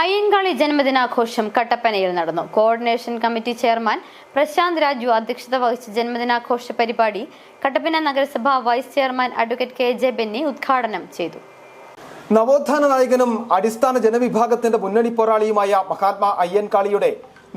അയ്യൻകാളി ജന്മദിനാഘോഷം കട്ടപ്പനയിൽ നടന്നു. Coordination committee chairman Prashanth Raju അധ്യക്ഷത വഹിച്ച ജന്മദിനാഘോഷ പരിപാടി കട്ടപ്പന നഗരസഭ vice chairman advocate K J Benny ഉദ്ഘാടനം ചെയ്തു. നവോത്ഥാന നായകനും അടിസ്ഥാന ജനവിഭാഗത്തിന്റെ മുന്നണി പോരാളിയുമായ മഹാത്മാ അയ്യൻകാളിയുടെ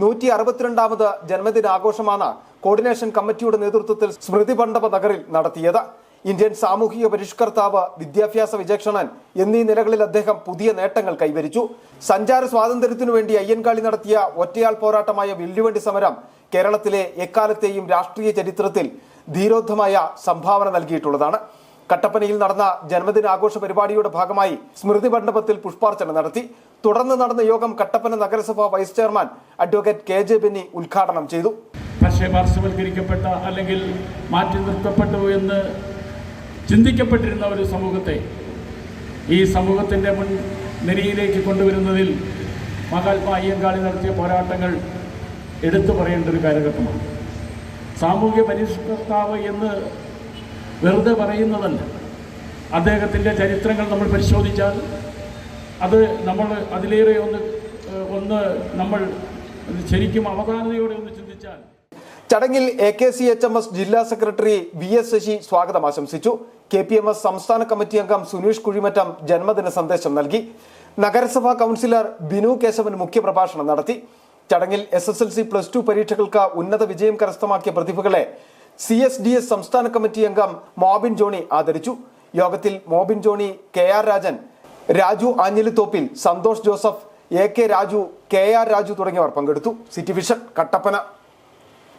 നൂറ്റി അറുപത്തിരണ്ടാമത് ജന്മദിനാഘോഷമാണ് കോർഡിനേഷൻ കമ്മിറ്റിയുടെ നേതൃത്വത്തിൽ സ്മൃതി മണ്ഡപ നഗറിൽ നടത്തിയത്. ഇന്ത്യൻ സാമൂഹിക പരിഷ്കർത്താവ് വിദ്യാഭ്യാസ വിചക്ഷണൻ എന്നീ നിലകളിൽ അദ്ദേഹം പുതിയ നേട്ടങ്ങൾ കൈവരിച്ചു. സഞ്ചാര സ്വാതന്ത്ര്യത്തിനു വേണ്ടി അയ്യൻകാളി നടത്തിയ ഒറ്റയാൾ പോരാട്ടമായ വില്ലുവണ്ടി സമരം കേരളത്തിലെ എക്കാലത്തെയും രാഷ്ട്രീയ ചരിത്രത്തിൽ ധീരോദ്ധമായ സംഭാവന നൽകിയിട്ടുള്ളതാണ്. കട്ടപ്പനയിൽ നടന്ന ജന്മദിനാഘോഷ പരിപാടിയുടെ ഭാഗമായി സ്മൃതി മണ്ഡപത്തിൽ പുഷ്പാർച്ചന നടത്തി. തുടർന്ന് നടന്ന യോഗം കട്ടപ്പന നഗരസഭ vice chairman advocate K J Benny ഉദ്ഘാടനം ചെയ്തു. പക്ഷേ പാർശ്വവൽക്കരിക്കപ്പെട്ട അല്ലെങ്കിൽ മാറ്റി നിർത്തപ്പെട്ടു എന്ന് ചിന്തിക്കപ്പെട്ടിരുന്ന ഒരു സമൂഹത്തെ ഈ സമൂഹത്തിന്റെ മുൻ നിരയിലേക്ക് കൊണ്ടുവരുന്നതിൽ മഹാത്മാ അയ്യങ്കാളി നടത്തിയ പോരാട്ടങ്ങൾ എടുത്തു പറയേണ്ട ഒരു കാലഘട്ടമാണ്. സാമൂഹ്യ പരിഷ്കർത്താവ് എന്ന് വെറുതെ പറയുന്നതല്ല. അദ്ദേഹത്തിന്റെ ചരിത്രങ്ങൾ നമ്മൾ പരിശോധിച്ചാൽ അത് നമ്മൾ അതിലേറെ ഒന്ന് ഒന്ന് നമ്മൾ ശരിക്കും അവധാനതയോടെ ഒന്ന് ചിന്തിച്ചാൽ ചടങ്ങിൽ A K C H M S ജില്ലാ സെക്രട്ടറി വി എസ് ശശി സ്വാഗതം ആശംസിച്ചു. കെ പി എം എസ് സംസ്ഥാന കമ്മിറ്റി അംഗം സുനീഷ് കുഴിമറ്റം ജന്മദിന സന്ദേശം നൽകി. നഗരസഭാ കൗൺസിലർ ബിനു കേശവൻ മുഖ്യപ്രഭാഷണം നടത്തി. ചടങ്ങിൽ S S L C plus two പരീക്ഷകൾക്ക് ഉന്നത വിജയം കരസ്ഥമാക്കിയ പ്രതിഭകളെ സി എസ് ഡി എസ് സംസ്ഥാന കമ്മിറ്റി അംഗം മോബിൻ ജോണി ആദരിച്ചു. യോഗത്തിൽ Mobin Johny K R Rajan Raju Anjilithoppil Santhosh Joseph A K Raju K R Raju തുടങ്ങിയവർ പങ്കെടുത്തു. City vision Kattappana.